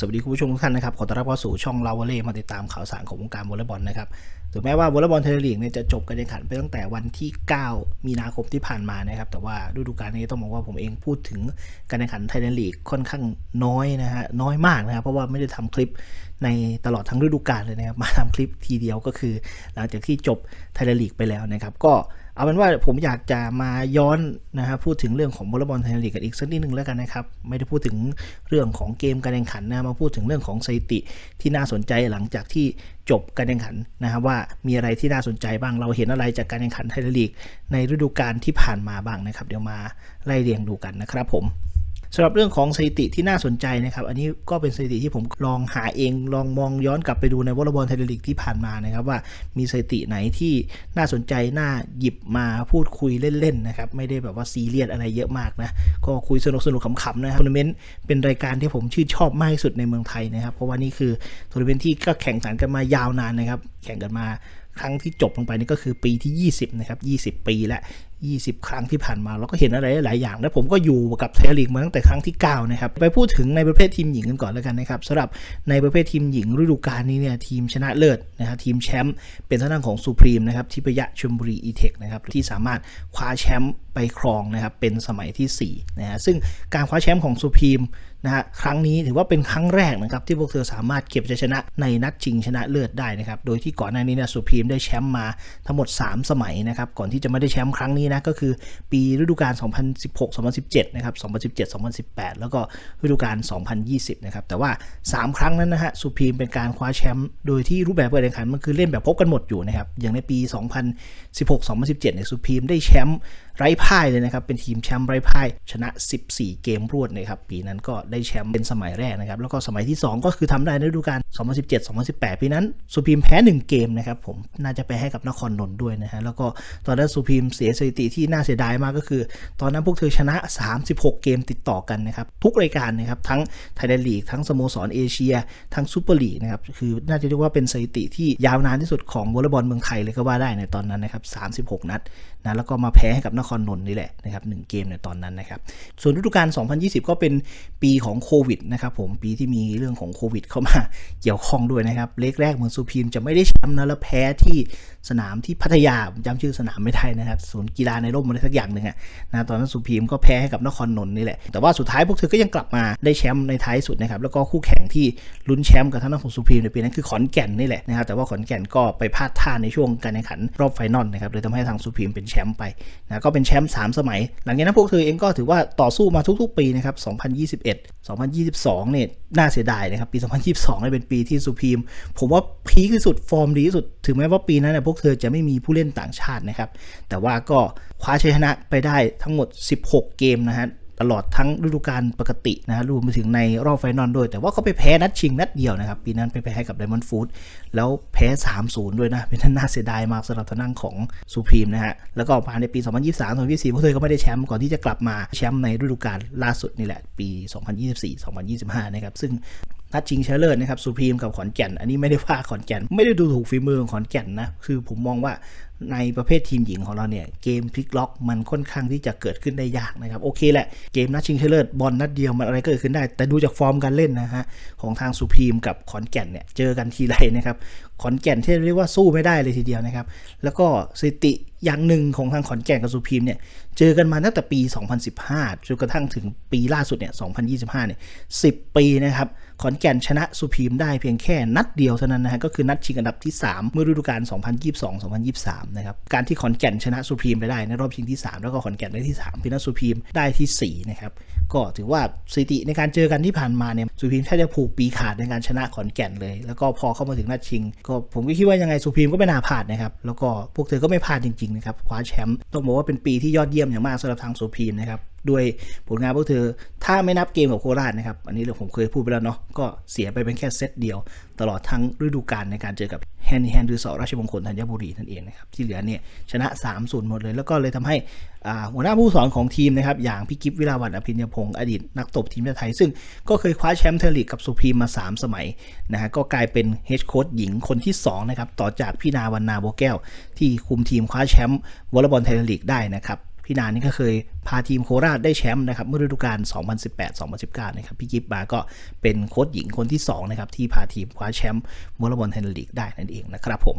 สวัสดีคุณผู้ชมทุกท่านนะครับ ขอต้อนรับเข้าสู่ช่องลาวเล่มาติดตามข่าวสารของวงการวอลเลย์บอลนะครับถึงแม้ว่าวอลเลย์บอลไทยลีกเนี่ยจะจบการแข่งขันไปตั้งแต่วันที่ 9 มีนาคมที่ผ่านมานะครับ แต่ว่าฤดูกาลนี้ต้องบอกว่าผมเองพูดถึงการแข่งขันไทยลีกค่อนข้างน้อยนะฮะน้อยมากนะครับ เพราะว่าไม่ได้ทำคลิปในตลอดทั้งฤดูกาลเลยนะครับมาทำคลิปทีเดียวก็คือ หลังจากที่จบไทยลีกไปแล้วนะครับก็ เอาเป็นว่าผมอยากจะมาย้อนนะฮะพูดถึงเรื่องของบอลบอลไทยลีกกันอีกสักนิดนึงแล้วกันนะครับ ไม่ได้พูดถึงเรื่องของเกมการแข่งขันนะมาพูดถึงเรื่องของสถิติที่น่าสนใจหลังจากที่จบการแข่งขันนะครับว่ามีอะไรที่น่าสนใจบ้างเราเห็นอะไรจากการแข่งขันไทยลีกในฤดูกาลที่ผ่านมาบ้างนะครับ เดี๋ยวมาไล่เรียงดูกันนะครับผม สำหรับเรื่องของสถิติที่น่าสนใจนะครับ อันนี้ก็เป็นสถิติที่ผมลองหาเอง ลองมองย้อนกลับไปดูในวอลเลย์บอลไทยลีกที่ผ่านมานะครับ ว่ามีสถิติไหนที่น่าสนใจ น่าหยิบมาพูดคุยเล่นๆนะครับ ไม่ได้แบบว่าซีเรียสอะไรเยอะมากนะ ก็คุยสนุกสนุกขำๆนะครับทัวร์นาเมนต์เป็นรายการที่ผมชื่นชอบมากที่สุดในเมืองไทยนะครับ เพราะว่านี่คือทัวร์นาเมนต์ที่ก็แข่งขันกันมายาวนานนะครับ แข่งกันมา ครั้งที่จบลงไปนี่ก็คือปีที่ 20 นะครับ 20 ปีและ 20 ครั้งที่ผ่านมา เราก็เห็นอะไรหลายอย่าง และผมก็อยู่กับไทยลีกมาตั้งแต่ครั้งที่ 9 นะครับ ไปพูดถึงในประเภททีมหญิงกันก่อนแล้วกันนะครับสำหรับในประเภททีมหญิงฤดูกาลนี้เนี่ยทีมชนะเลิศนะครับทีมแชมป์เป็นทางด้านของสุพรีมนะครับทิพยะชลบุรีอีเทคนะครับที่สามารถคว้าแชมป์ไปครองนะครับเป็นสมัยที่4นะฮะซึ่งการคว้าแชมป์ของสุพรีม นะฮะครั้งนี้ถือว่าเป็นครั้งแรกนะครับที่พวกเธอสามารถเก็บชัยชนะในนัดชิงชนะเลิศได้นะครับโดยที่ก่อนหน้านี้เนี่ยสุพีมได้แชมป์มาทั้งหมด 3 สมัยนะครับก่อนที่จะไม่ได้แชมป์ครั้งนี้นะก็คือปีฤดูกาล 2016-2017 นะครับ 2017-2018 แล้วก็ฤดูกาล 2020 นะครับแต่ว่า 3 ครั้งนั้นนะฮะสุพีมเป็นการคว้าแชมป์โดยที่รูปแบบการแข่งขันมันคือเล่นแบบพบกันหมดอยู่นะครับอย่างในปี 2016-2017 เนี่ยสุพีมได้แชมป์ ไร้พ่ายเลยนะครับ เป็นทีมแชมป์ไร้พ่ายชนะ 14 เกมรวดนะครับ ปีนั้นก็ได้แชมป์เป็นสมัยแรกนะครับ แล้วก็สมัยที่ 2 ก็คือทำได้ในฤดูกาล 2017-2018 ปีนั้นสุพีมแพ้ 1 เกมนะครับผม น่าจะไปให้กับนครนนท์ด้วยนะฮะ แล้วก็ตอนนั้นสุพีมเสียสถิติที่น่าเสียดายมากก็คือ ตอนนั้นพวกเธอชนะ 36 เกมติดต่อกันนะครับ ทุกรายการนะครับ ทั้งไทยแลนด์ลีก ทั้งสโมสรเอเชีย ทั้งซูเปอร์ลีกนะครับ คือน่าจะเรียกว่าเป็นสถิติที่ยาวนานที่สุดของวอลเลย์บอลเมืองไทยเลยก็ว่าได้ในตอนนั้นนะครับ36 นัดนะแล้วก็มาแพ้ให้กับนครนนท์นี่แหละนะครับหเกมในตอนนั้นนะครับส่วนฤดูกาล 2020 ก็เป็นปีของโควิดนะครับผมปีที่มีเรื่องของโควิด เข้ามาเกี่ยวข้องด้วยนะครับเล็กแรกเมืองสุพีมจะไม่ได้แชมป์นะแล้วแพ้ที่สนามที่พัทยาผมจำชื่อสนามไม่ได้นะครับศูนย์กีฬาในร่มอะไรสักอย่างหนึ่งอะนะตอนนั้นสุพีมก็แพ้ให้กับนครนนท์นี่แหละแต่ว่าสุดท้ายพวกเธอก็ยังกลับมาได้แชมป์ในท้ายสุดนะครับแล้วก็คู่แข่งที่ลุ้นแชมป์กับทางด้านของสุพีมในปีนั้นคือขอนแก่นนี่แหละนะครับแต่ว่าขอนแก่นก็ไปพลาดท่าในช่วงการแข่งขันรอบไฟนอลนะครับเลยทำให้ทางสุพีมเป็นแชมป์ไปนะก็เป็นแชมป์3สมัย หลังจากนั้นพวกเธอเองก็ถือว่าต่อสู้มาทุกๆ ปีนะครับ 2021 2022 เนี่ยน่าเสียดายนะครับ ปี 2022เนี่ยเป็นปีที่สุพีม ผมว่าพีคที่สุดฟอร์มดีที่สุด ถึงแม้ว่าปีนั้นเนี่ยพวกเธอจะไม่มีผู้เล่นต่างชาตินะครับ แต่ว่าก็คว้าชัยชนะไปได้ทั้งหมด 16 เกมนะฮะ ตลอดทั้งฤดูกาลปกตินะฮะรวมไปถึงในรอบไฟนอลด้วย แต่ว่าเขาไปแพ้นัดชิงนัดเดียวนะครับ ปีนั้นไปแพ้กับไดมอนด์ฟูดแล้วแพ้ 3-0 ด้วยนะ เป็นน่าเสียดายมากสำหรับทานั่งของสุพรีมนะฮะ แล้วก็มาในปี 2023 2024พวกเธอก็ไม่ได้แชมป์ก่อนที่จะกลับมาแชมป์ในฤดูกาลล่าสุดนี่แหละ ปี 2024-2025 นะครับ ซึ่งนัดชิงชนะเลิศนะครับสุพรีมกับขอนแก่น อันนี้ไม่ได้ว่าขอนแก่น ไม่ได้ดูถูกฝีมือของขอนแก่นนะคือผมมองว่าในประเภททีมหญิงของเราเนี่ยเกมพลิกล็อกมันค่อนข้างที่จะเกิดขึ้นได้ยากนะครับโอเคแหละเกมนัดชิงชนะเลิศบอลนัดเดียวมันอะไรก็เกิดขึ้นได้ แต่ดูจากฟอร์มการเล่นนะฮะของทางสุพรีมกับขอนแก่นเนี่ยเจอกันทีไรนะครับขอนแก่นที่เรียกว่าสู้ไม่ได้เลยทีเดียวนะครับแล้วก็สถิติอย่างหนึ่งของทางขอนแก่นกับสุพีมเนี่ยเจอกันมาตั้งแต่ปี 2015จนกระทั่งถึงปีล่าสุดเนี่ย 2025 เนี่ย 10 ปีนะครับขอนแก่นชนะสุพีมได้เพียงแค่นัดเดียวเท่านั้นนะฮะก็คือนัดชิงอันดับที่ 3 เมื่อฤดูกาล 2022-2023 นะครับการที่ขอนแก่นชนะสุพีมไปได้ในรอบชิงที่ 3 แล้วก็ขอนแก่นได้ที่3พี่นัทสุพีมได้ที่4นะครับก็ถือว่าสถิติในการเจอกันที่ผ่านมาเนี่ยสุพีมแทบจะผูกปีขาดในการชนะขอนแก่นเลย แล้วก็พอเข้ามาถึงนัดชิง ก็ผมก็คิดว่ายังไงสุพีมก็ไม่น่าพลาดนะครับแล้วก็พวกเธอก็ไม่พลาดจริงๆนะครับคว้าแชมป์ต้องบอกว่าเป็นปีที่ยอดเยี่ยมอย่างมากสำหรับทางสุพีนนะครับด้วยผลงานพวกเธอ ถ้าไม่นับเกมกับโคราชนะครับ อันนี้เราผมเคยพูดไปแล้วเนาะก็เสียไปเป็นแค่เซตเดียว ตลอดทั้งฤดูกาลในการเจอกับแฮนด์แฮนด์รือสอราชมงคลธัญบุรีนั่นเองนะครับ ที่เหลือเนี่ยชนะ3-0หมดเลย แล้วก็เลยทำให้หัวหน้าผู้สอนของทีมนะครับ อย่างพี่กิฟวิลาวันอภิญญพงศ์อดีตนักตบทีมชาติไทย ซึ่งก็เคยคว้าแชมป์เทอร์ลีกกับสุพรีมมา 3 สมัยนะฮะก็กลายเป็นเฮดโค้ชหญิงคนที่2นะครับต่อจากพี่นาวันนาโบแก้ว ที่คุมทีมคว้าแชมป์วอลเลย์บอลไทยลีกได้นะครับ พี่นานนี่ก็เคยพาทีมโคราชได้แชมป์นะครับเมื่อฤดูกาล 2018-2019 นะครับพี่กิฟมาก็เป็นโค้ชหญิงคนที่2นะครับที่พาทีมคว้าแชมป์วอลเลย์บอลไทยลีกได้นั่นเองนะครับผม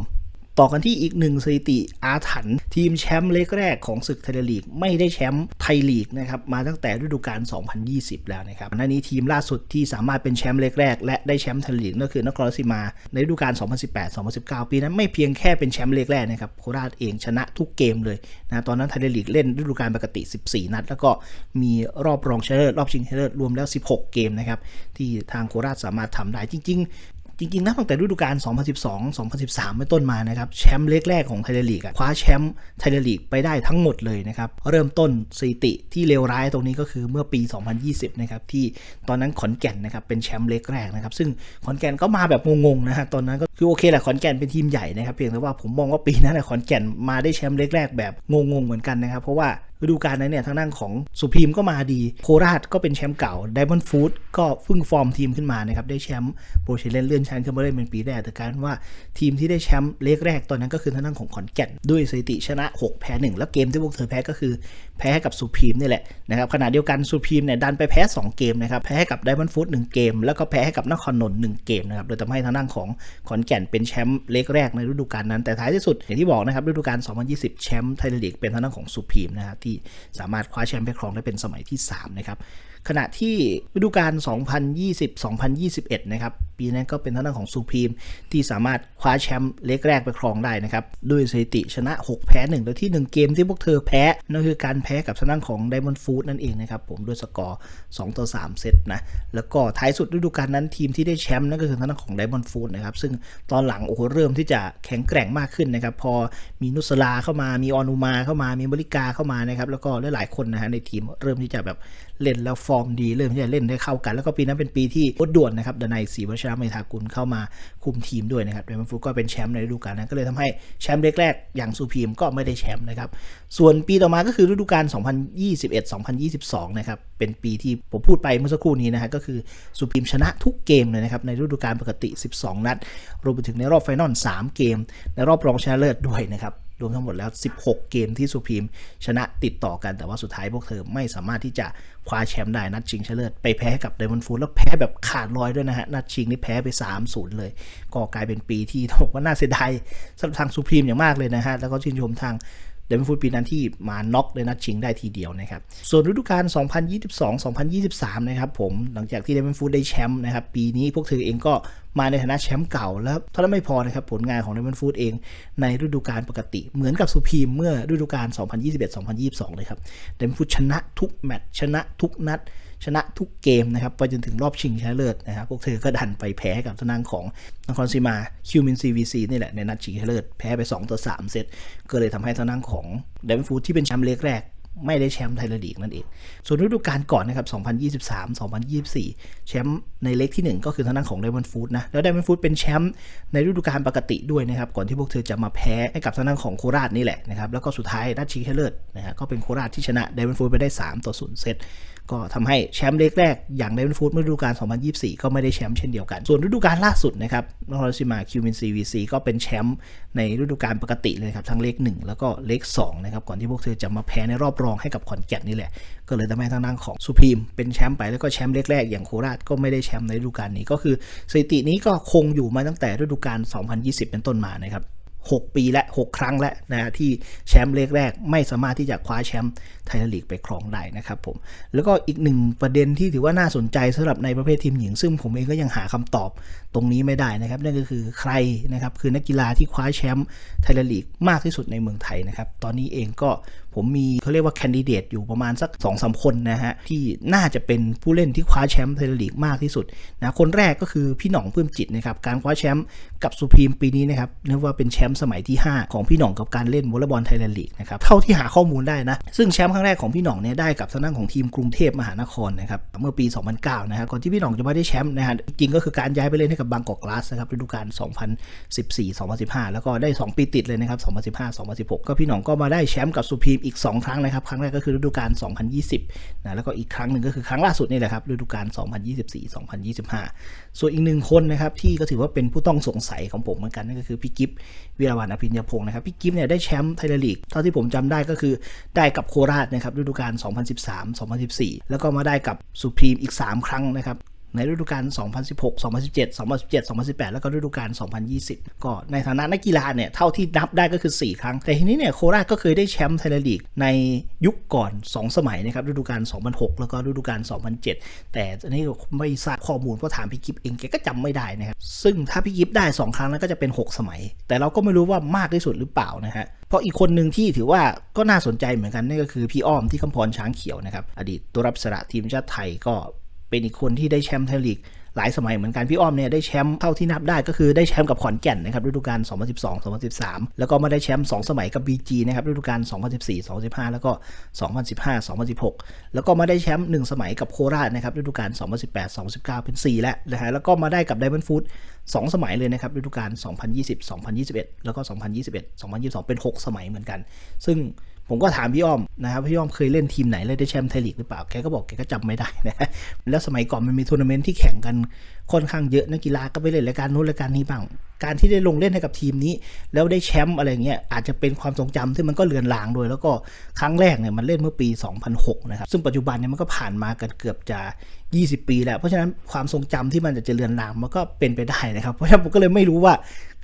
ต่อกันที่อีกหนึ่งสถิติอาถรรพ์ทีมแชมป์เล็กแรกของศึกไทยลีก ไม่ได้แชมป์ไทยลีกนะครับมาตั้งแต่ฤดูกาล 2020 แล้วนะครับหน้านี้ทีมล่าสุดที่สามารถเป็นแชมป์เล็กแรก และได้แชมป์ไทยลีกก็คือนครราชสีมา ในฤดูกาล 2018-2019 ปีนั้นไม่เพียงแค่เป็นแชมป์เล็กแรกนะครับโคราชเองชนะทุกเกมเลยนะตอนนั้นไทยลีกเล่นฤดูกาลปกติ 14 นัด แล้วก็มีรอบรองชนะเลิศรอบชิงชนะเลิศรวมแล้ว 16 เกมนะครับที่ทางโคราชสามารถทำได้จริง ๆ จริงๆนับตั้งแต่ฤดูกาล 2012 2013 เป็นต้นมานะครับแชมป์เล็กแรกของไทยลีกคว้าแชมป์ไทยลีกไปได้ทั้งหมดเลยนะครับเริ่มต้นสถิติที่เลวร้ายตรงนี้ก็คือเมื่อปี 2020 นะครับที่ตอนนั้นขอนแก่นนะครับเป็นแชมป์เล็กแรกนะครับซึ่งขอนแก่นก็มาแบบงงๆนะฮะตอนนั้นก็คือโอเคแหละขอนแก่นเป็นทีมใหญ่นะครับเพียงแต่ว่าผมมองว่าปีนั้นน่ะขอนแก่นมาได้แชมป์เล็กแรกแบบงงๆเหมือนกันนะครับเพราะว่า ฤดูกาลนั้นเนี่ยทางด้านของสุพีมก็มาดี โคราชก็เป็นแชมป์เก่าไดมอนด์ฟูดก็เพิ่งฟอร์มทีมขึ้นมานะครับ ได้แชมป์โปรเชเลนเลื่อนชั้นขึ้นมาเล่นเป็นปีแรก แต่การว่าทีมที่ได้แชมป์เลกแรกตอนนั้นก็คือทางด้านของขอนแก่น ด้วยสถิติชนะ 6 แพ้ 1 แล้วเกมที่พวกเธอแพ้ก็คือแพ้ให้กับสุพีมนี่แหละนะครับขณะเดียวกันสุพีมเนี่ยดันไปแพ้ 2 เกมนะครับแพ้ให้กับไดมอนด์ฟูดหเกม แล้วก็แพ้ให้กับนครนนท์หนึ่งเกมนะครับโดยทำให้ทางด้านของขอนแก่นเป็นแชมป์เลกแรกในฤดูกาลนั้นแต่ท้ายที่สุดอย่างที่บอกนะครับฤดูกาล2020 แชมป์ไทยลีกเป็นทางด้านของสุพีมนะครับทสามารถคว้าแชมป์ไปครองได้เป็นสมัยที่3นะครับ ขณะที่ฤดูกาล 2020-2021 นะครับ ปีนั้นก็เป็นท่างด้นของซูพรีมที่สามารถคว้าแชมป์เล็กแรกไปครองได้นะครับ ด้วยสถิติชนะ 6 แพ้1โดยที่ 1 เกมที่พวกเธอแพ้ นั่นคือการแพ้กับท่างด้นของ Diamond Food นั่นเองนะครับผมด้วยสกอร์ 2 ต่อ 3 เซตนะ แล้วก็ท้ายสุดฤดูกาลนั้นทีมที่ได้แชมป์นั่นก็คือท่างด้นของ Diamond Food นะครับ ซึ่งตอนหลังโอ้โหเริ่มที่จะแข็งแกร่งมากขึ้นนะครับ พอมีนุสลาเข้ามา มีออนุมาเข้ามา มีบริกาเข้ามานะครับ แล้วก็หลายๆคนนะฮะในทีมเริ่มที่จะแบบ เล่นแล้วฟอร์มดีเริ่มที่จะเล่นได้เข้ากัน แล้วก็ปีนั้นเป็นปีที่โคตรด่วนนะครับดนัยศรีวชระเมธากุลเข้ามาคุมทีมด้วยนะครับเดมอนฟูก็เป็นแชมป์ในฤดูกาลนั้นก็เลยทำให้แชมป์แรกๆอย่างซูพีมก็ไม่ได้แชมป์นะครับส่วนปีต่อมาก็คือฤดูกาล 2021-2022 นะครับเป็นปีที่ผมพูดไปเมื่อสักครู่นี้นะฮะก็คือซูพีมชนะทุกเกมเลยนะครับในฤดูกาลปกติ 12 นัดรวมไปถึงในรอบไฟนอล3เกม ในรอบรองชนะเลิศด้วยนะครับ รวมทั้งหมดแล้ว 16 เกมที่สุพรีมชนะติดต่อกันแต่ว่าสุดท้ายพวกเธอไม่สามารถที่จะคว้าแชมป์ได้นัดชิงชนะเลิศไปแพ้กับไดมอนด์ฟูดแล้วแพ้แบบขาดลอยด้วยนะฮะ นัดชิงนี่แพ้ไป 3-0 เลย ก็กลายเป็นปีที่ต้องบอกว่าน่าเสียดายสำหรับทางสุพรีมอย่างมากเลยนะฮะ แล้วก็ชื่นชมทาง เดวินฟูดปีนั้นที่มาน็อกในนัดชิงได้ทีเดียวนะครับ ส่วนฤดูกาล 2022-2023 นะครับผม หลังจากที่เดวินฟูดได้แชมป์นะครับ ปีนี้พวกเธอเองก็มาในฐานะแชมป์เก่าแล้วเท่านั้นไม่พอนะครับ ผลงานของเดมอนฟูดเองในฤดูกาลปกติ เหมือนกับสุพีมเมื่อฤดูกาล 2021-2022 เลยครับ เดมอนฟูดชนะทุกแมตช์ชนะทุกนัด ชนะทุกเกมนะครับไปจนถึงรอบชิงชนะเลิศนะครับพวกเธอก็ดันไปแพ้กับทางของนครศรีมาคิวมินซีวีซีนี่แหละในนัดชิงชนะเลิศแพ้ไป2ต่อ3เซตก็เลยทำให้ทางของเดมฟูดที่เป็นแชมป์เล็กแรกไม่ได้แชมป์ไทยลีกนั่นเอง ส่วนฤดูกาลก่อนนะครับ 2023-2024 แชมป์ในเล็กที่ 1 ก็คือทางด้านของไดมอนด์ฟูดนะ แล้วไดมอนด์ฟูดเป็นแชมป์ในฤดูกาลปกติด้วยนะครับ ก่อนที่พวกเธอจะมาแพ้ให้กับทางด้านของโคราชนี่แหละนะครับ แล้วก็สุดท้ายนัดชิงเลิศนะฮะ ก็เป็นโคราชที่ชนะไดมอนด์ฟูดไปได้ 3 ต่อ 0 เซต ก็ทำให้แชมป์เล็กแรกอย่างไดนด์ฟูดเมื่อฤดูกาล 2024 ก็ไม่ได้แชมป์เช่นเดียวกัน ส่วนฤดูกาลล่าสุดนะครับนครราชสีมาคิวมินซีวีซีก็เป็นแชมป์ในฤดูกาลปกติเลยครับ ทั้งเลข 1 แล้วก็เลข2นะครับ ก่อนที่พวกเธอจะมาแพ้ในรอบรองให้กับขอนแก่นนี่แหละ ก็เลยทำให้ทางด้านของสุพีมเป็นแชมป์ไปแล้วก็แชมป์เล็กแรกอย่างโคราชก็ไม่ได้แชมป์ในฤดูกาลนี้ก็คือสถิตินี้ก็คงอยู่มาตั้งแต่ฤดูกาล 2020 เป็นต้นมานะครับ 6 ปีและ 6 ครั้งและนะที่แชมป์เลขแรกไม่สามารถที่จะคว้าแชมป์ไทยลีกไปครองได้นะครับผมแล้วก็อีกหนึ่งประเด็นที่ถือว่าน่าสนใจสำหรับในประเภททีมหญิง ซึ่งผมเองก็ยังหาคำตอบตรงนี้ไม่ได้นะครับนั่นก็คือใครนะครับคือนักกีฬาที่คว้าแชมป์ไทยลีกมากที่สุดในเมืองไทยนะครับตอนนี้เองก็ผมมีเขาเรียกว่าแคนดิเดตอยู่ประมาณสัก2อสคนนะฮะ ที่น่าจะเป็นผู้เล่นที่คว้าแชมป์ไทยลีกมากที่สุดนะคนแรกก็คือพี่หน่องเพิ่มจิตนะครับ การคว้าแชมป์กับสุพรีมปีนี้นะครับเรียกว่าเป็นแชมป์สมัยที่ 5 ของพี่หน่องกับการเล่นวอลเลย์บอลไทยแลนด์ลีกนะครับเท่าที่หาข้อมูลได้นะ ซึ่งแชมป์ครั้งแรกของพี่หน่องเนี่ยได้กับทางด้านของทีมกรุงเทพมหานครนะครับเมื่อปี 2009นะครับก่อนที่พี่หน่องจะมาได้แชมป์นะฮะจริงก็คือการย้ายไปเล่นให้กับบางกอกกลาสนะครับฤดูกาล 2014-2015 แล้วก็ได้ 2 ปีติดเลยนะครับ 2015-2016 ก็พี่หน่องก็มาได้แชมป์กับสุพรีมมอีก 2 ครั้งนะครับ ครั้งแรกก็คือฤดูกาล 2020 นะ แล้วก็อีกครั้งหนึ่งก็คือครั้งล่าสุดนี่แหละครับ ฤดูกาล 2024-2025 ส่วนอีกหนึ่งคนนะครับที่ก็ถือว่าเป็นผู้ต้องสงสัยของผมเหมือนกันนั่นก็คือพี่กิฟวิรวันอภิญญพงศ์นะครับ พี่กิฟเนี่ยได้แชมป์ไทยลีก เท่าที่ผมจำได้ก็คือได้กับโคราชนะครับฤดูกาล 2013-2014 แล้วก็มาได้กับสุพรีมอีก 3 ครั้งนะครับ ในฤดูกาล 2016 2017 2017 2018 แล้วก็ฤดูกาล 2020 ก็ในฐานะนักกีฬาเนี่ยเท่าที่นับได้ก็คือ 4 ครั้ง แต่ทีนี้เนี่ยโคราชก็เคยได้แชมป์ไทยลีกในยุคก่อน 2 สมัยนะครับฤดูกาล 2006 แล้วก็ฤดูกาล 2007 แต่อันนี้ไม่ทราบข้อมูลเพราะถามพี่กิฟเองแกก็จำไม่ได้นะครับซึ่งถ้าพี่กิฟได้ 2 ครั้งนั้นก็จะเป็น 6 สมัย แต่เราก็ไม่รู้ว่ามากที่สุดหรือเปล่านะฮะเพราะอีกคนหนึ่งที่ถือว่าก็น่าสนใจเหมือนกันนั่นก็คือพี่อ้อมที่คำพรช้างเขียวนะครับอดีตตัวรับสระทีมชาติไทยก็ เป็นอีกคนที่ได้แชมป์ไทยลีกหลายสมัยเหมือนกันพี่อ้อมเนี่ยได้แชมป์เท่าที่นับได้ก็คือได้แชมป์กับขอนแก่นนะครับฤดูกาล 2012 2013 แล้วก็มาได้แชมป์2สมัยกับ BG นะครับฤดูกาล 2014 2015 แล้วก็ 2015 2016 แล้วก็มาได้แชมป์1สมัยกับโคราชนะครับฤดูกาล 2018 2019 เป็น 4 แล้วนะฮะแล้วก็มาได้กับไดมอนด์ฟูด2สมัยเลยนะครับฤดูกาล 2020 2021 แล้วก็ 2021 2022 เป็น 6 สมัยเหมือนกัน ซึ่ง ผมก็ถามพี่อ้อมนะครับพี่อ้อมเคยเล่นทีมไหนเลยได้แชมป์ไทยลีกหรือเปล่าแกก็บอกแกก็จำไม่ได้นะแล้วสมัยก่อนมันมีทัวร์นาเมนต์ที่แข่งกันค่อนข้างเยอะนักกีฬาก็ไปเล่นรายการนู้นรายการนี้บ้างการที่ได้ลงเล่นให้กับทีมนี้ แล้วได้แชมป์อะไรเงี้ยอาจจะเป็นความทรงจำที่มันก็เลือนลางโดยแล้วก็ครั้งแรกเนี่ยมันเล่นเมื่อปี 2006 นะครับซึ่งปัจจุบันเนี่ยมันก็ผ่านมากันเกือบจะ 20 ปีแล้ว เพราะฉะนั้นความทรงจำที่มันจะเลือนลางมันก็เป็นไปได้นะครับเพราะฉะนั้นผมก็เลยไม่รู้ว่า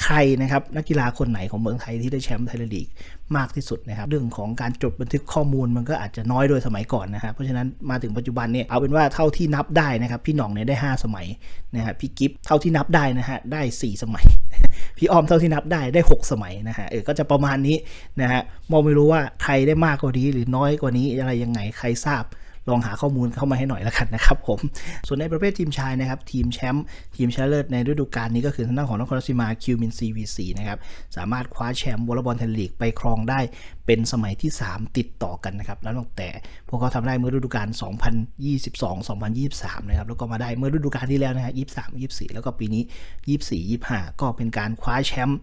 ใครนะครับนักกีฬาคนไหนของเมืองไทยที่ได้แชมป์ไทยลีกมากที่สุดนะครับเรื่องของการจดบันทึกข้อมูลมันก็อาจจะน้อยโดยสมัยก่อนนะครับเพราะฉะนั้นมาถึงปัจจุบันเนี่ยเอาเป็นว่าเท่าที่นับได้นะครับพี่หน่องเนี่ยได้ 5 สมัยนะฮะพี่กิฟเท่าที่นับได้นะฮะได้ 4 สมัย พี่ออมเท่าที่นับได้ได้ 6 สมัยนะฮะเออก็จะประมาณนี้นะฮะมองไม่รู้ว่าใครได้มากกว่านี้หรือน้อยกว่านี้อะไรยังไงใครทราบ ลองหาข้อมูลเข้ามาให้หน่อยละกันนะครับผม ส่วนในประเภททีมชายนะครับ ทีมแชมป์ทีมชนะเลิศในฤดูกาลนี้ก็คือทางด้านของนครราชสีมาคิวมินซีวีซีนะครับสามารถคว้าแชมป์วอลเลย์บอลไทยลีกไปครองได้เป็นสมัยที่ 3 ติดต่อกันนะครับแล้วตั้งแต่พวกเขาทำได้เมื่อฤดูกาล 2022-2023 นะครับแล้วก็มาได้เมื่อฤดูกาลที่แล้วนะฮะ23 24 แล้วก็ปีนี้ 24 25 ก็เป็นการคว้าแชมป์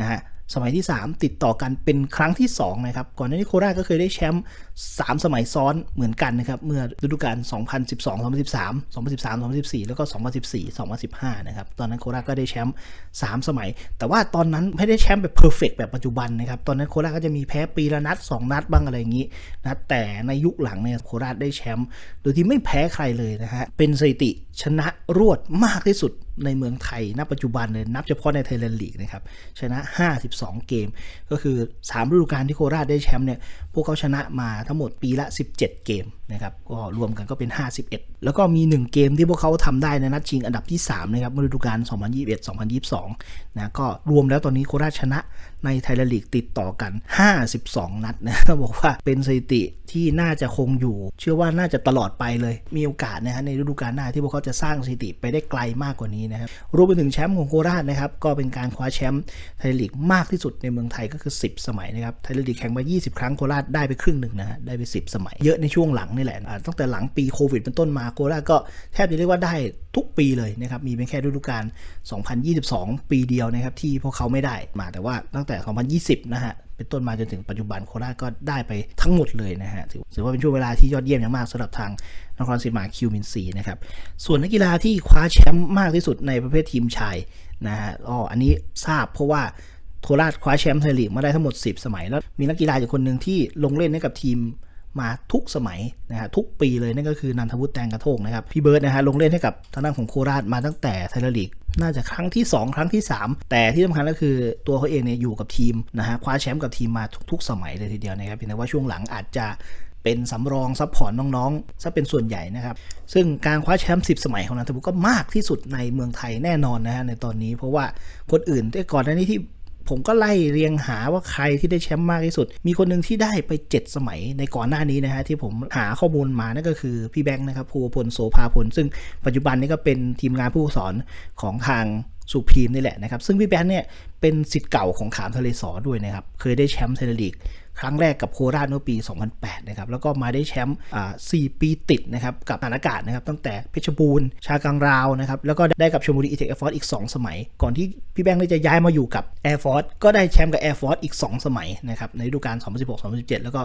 นะฮะ สมัยที่ 3 ติดต่อกันเป็นครั้งที่ 2 นะครับ ก่อนหน้านี้โคราชก็เคยได้แชมป์ 3 สมัยซ้อนเหมือนกันนะครับ เมื่อฤดูกาล 2012 2013 2013 2014 แล้วก็ 2014 2015 นะครับ ตอนนั้นโคราชก็ได้แชมป์ 3 สมัย แต่ว่าตอนนั้นไม่ได้แชมป์แบบเพอร์เฟกแบบปัจจุบันนะครับ ตอนนั้นโคราชก็จะมีแพ้ปีละนัด 2 นัดบ้างอะไรอย่างนี้นะแต่ในยุคหลังเนี่ยโคราชได้แชมป์โดยที่ไม่แพ้ใครเลยนะฮะ เป็นสถิติชนะรวดมากที่สุดในเมืองไทยณปัจจุบันเลยนับเฉพาะในไทยแลนด์ลีกนะครับชนะ 52เกม ก็คือ3ฤดูกาลที่โคราชได้แชมป์เนี่ยพวกเขาชนะมาทั้งหมดปีละ 17 เกม นะครับก็รวมกันก็เป็น 51 แล้วก็มี 1 เกมที่พวกเขาทำได้ในนัดชิงอันดับที่ 3 นะครับเมื่อฤดูกาล 2021-2022 นะก็รวมแล้วตอนนี้โคราชชนะในไทยลีกติดต่อกัน 52 นัดนะบอกว่าเป็นสถิติที่น่าจะคงอยู่ เชื่อว่าน่าจะตลอดไปเลยมีโอกาสนะฮะในฤดูกาลหน้าที่พวกเขาจะสร้างสถิติไปได้ไกลมากกว่านี้นะครับรวมไปถึงแชมป์ของโคราชนะครับก็เป็นการคว้าแชมป์ไทยลีกมากที่สุดในเมืองไทยก็คือ 10 สมัยนะครับไทยลีกแข่งมา 20 ครั้งโคราชได้ไปครึ่งหนึ่งนะฮะได้ไป 10 สมัยเยอะในช่วงหลังนี่แหละตั้งแต่หลังปีโควิดเป็นต้นมาโคราชก็แทบจะเรียกว่าได้ทุกปีเลยนะครับ มีเพียงแค่ฤดูกาล 2022 ปีเดียวนะครับที่พวกเขาไม่ได้มาแต่ว่าตั้งแต่ 2020 นะฮะเป็นต้นมาจนถึงปัจจุบันโคราชก็ได้ไปทั้งหมดเลยนะฮะถือถือว่าเป็นช่วงเวลาที่ยอดเยี่ยมอย่างมากสำหรับทางนครศรีมาคิวมินซีนะครับส่วนนักกีฬาที่คว้าแชมป์มากที่สุดในประเภททีมชายนะฮะอ๋ออันนี้ทราบเพราะว่าโคราชคว้าแชมป์ไทยลีกมาได้ทั้งหมด 10 สมัย แล้วมีนักกีฬาอยู่คนหนึ่งที่ลงเล่นให้กับทีม มาทุกสมัยนะฮะทุกปีเลยนั่นก็คือนันทวุฒิแตงกระโทกนะครับพี่เบิร์ดนะฮะลงเล่นให้กับทางด้านของโคราชมาตั้งแต่ไทยลีกน่าจะครั้งที่ 2 ครั้งที่ 3 แต่ที่สำคัญก็คือตัวเขาเองเนี่ยอยู่กับทีมนะฮะคว้าแชมป์กับทีมมาทุก ๆ สมัยเลยทีเดียวนะครับเพียงแต่ว่าช่วงหลังอาจจะเป็นสำรองซัพพอร์ตน้องๆซะเป็นส่วนใหญ่นะครับ ซึ่งการคว้าแชมป์10 สมัยของนันทวุฒิก็มากที่สุดในเมืองไทยแน่นอนนะฮะในตอนนี้ เพราะว่าคนอื่นที่ก่อนหน้านี้ที่ ผมก็ไล่เรียงหาว่าใครที่ได้แชมป์มากที่สุด มีคนหนึ่งที่ได้ไป 7 สมัยในก่อนหน้านี้นะฮะที่ผมหาข้อมูลมานั่นก็คือพี่แบงค์นะครับภูพลโสภาพล ซึ่งปัจจุบันนี้ก็เป็นทีมงานผู้สอนของทางสุพีมนี่แหละนะครับ ซึ่งพี่แบงค์เนี่ยเป็นสิทธิ์เก่าของขามทะเลสอด้วยนะครับ เคยได้แชมป์ไทยลีก ครั้งแรกกับโคราชเมื่อปี 2008 นะครับ แล้วก็มาได้แชมป์อ่า4ปีติดนะครับ กับฐานอากาศนะครับ ตั้งแต่เพชรบูรณ์ ชากังราวนะครับ แล้วก็ได้กับชลบุรีอีเทคแอร์ฟอร์สอีก 2 สมัย ก่อนที่พี่แบงค์จะย้ายมาอยู่กับ Air Force ก็ได้แชมป์กับ Air Force อีก 2 สมัยนะครับ ในฤดูกาล 2016 2017 แล้วก็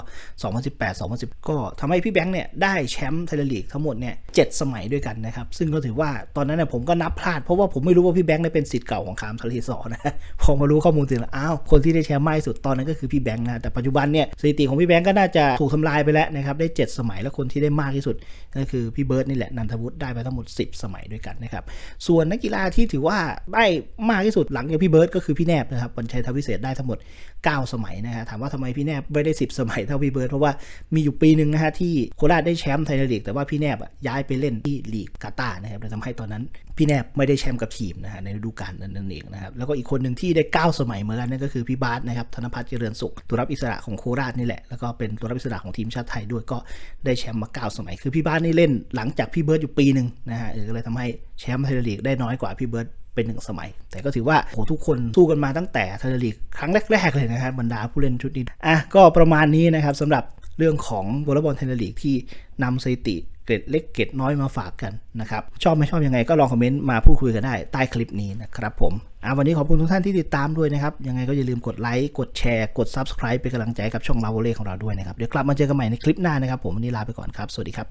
2018 2010 ก็ทำให้พี่แบงค์เนี่ยได้แชมป์ไทยลีกทั้งหมดเนี่ยเจ็ดสมัยด้วยกันนะครับ ซึ่งก็ถือว่าตอนนั้นเนี่ยผมก็นับพลาดเพราะว่าผมไม่รู้ว่าพี่แบงค์เนี่ยเป็นสิทธิ์เก่าของคามทะเลสอนะพอมารู้ข้อมูลถึงแล้วอ้าวคนที่ได้แชมป์มากที่สุดตอนนั้นก็คือพี่แบงค์นะแต่ปัจจุบันเนี่ยสถิติของพี่แบงค์ก็น่าจะถูกทำลายไปแล้วนะครับได้ 7 สมัยแล้วคนที่ได้มากที่สุดก็คือพี่เบิร์ดนี่แหละนันทวุฒิได้ไปทั้งหมด 10 สมัยด้วยกันนะครับส่วนนักกีฬาที่ถือว่าได้มากที่สุดหลังจากพี่เบิร์ดก็คือพี่แนบนะครับวันชัยทวิเศษได้ทั้งหมด 9 สมัยนะฮะถามว่าทำไมพี่แนบไม่ได้ 10 สมัยเท่าพี่เบิร์ดเพราะว่ามีอยู่ปีหนึ่งนะฮะที่โคราชได้แชมป์ไทยลีกแต่ว่าพี่แนบอะย้ายไปเล่นที่ลีกกาตาร์นะครับเลยทำให้ตอนนั้นพี่แนบไม่ได้แชมป์กับทีมนะฮะในฤดูกาลนั้นนั่นเองนะครับแล้วก็อีกคนหนึ่งที่ได้ 9 สมัยเหมือนกันนั่นก็คือพี่บาสนะครับธนพัฒน์เจริญสุขตัวรับอิสระของโคราชนี่แหละ แล้วก็เป็นตัวรับอิสระของทีมชาติไทยด้วยก็ได้แชมป์มา9สมัย คือพี่บ้านนี่เล่นหลังจากพี่เบิร์ดอยู่ปีหนึ่งนะฮะเออก็เลยทำให้แชมป์ไทยลีกได้น้อยกว่าพี่เบิร์ดเป็นหนึ่งสมัย แต่ก็ถือว่าโหทุกคนสู้กันมาตั้งแต่ไทยลีกครั้งแรกๆเลยนะครับบรรดาผู้เล่นชุดนี้อะก็ประมาณนี้นะครับสำหรับเรื่องของวอลเลย์บอลไทยลีกที่นำสถิติ เกรดเล็กเกรดน้อยมาฝากกันนะครับ ชอบไม่ชอบยังไงก็ลองคอมเมนต์มาพูดคุยกันได้ใต้คลิปนี้นะครับผมอะวันนี้ขอบคุณทุกท่านที่ติดตามด้วยนะครับ ยังไงก็อย่าลืมกดไลค์กดแชร์กด Subscribe เป็นกำลังใจกับช่องลาวเล่ของเราด้วยนะครับ เดี๋ยวกลับมาเจอกันใหม่ในคลิปหน้านะครับ ผมวันนี้ลาไปก่อนครับ สวัสดีครับ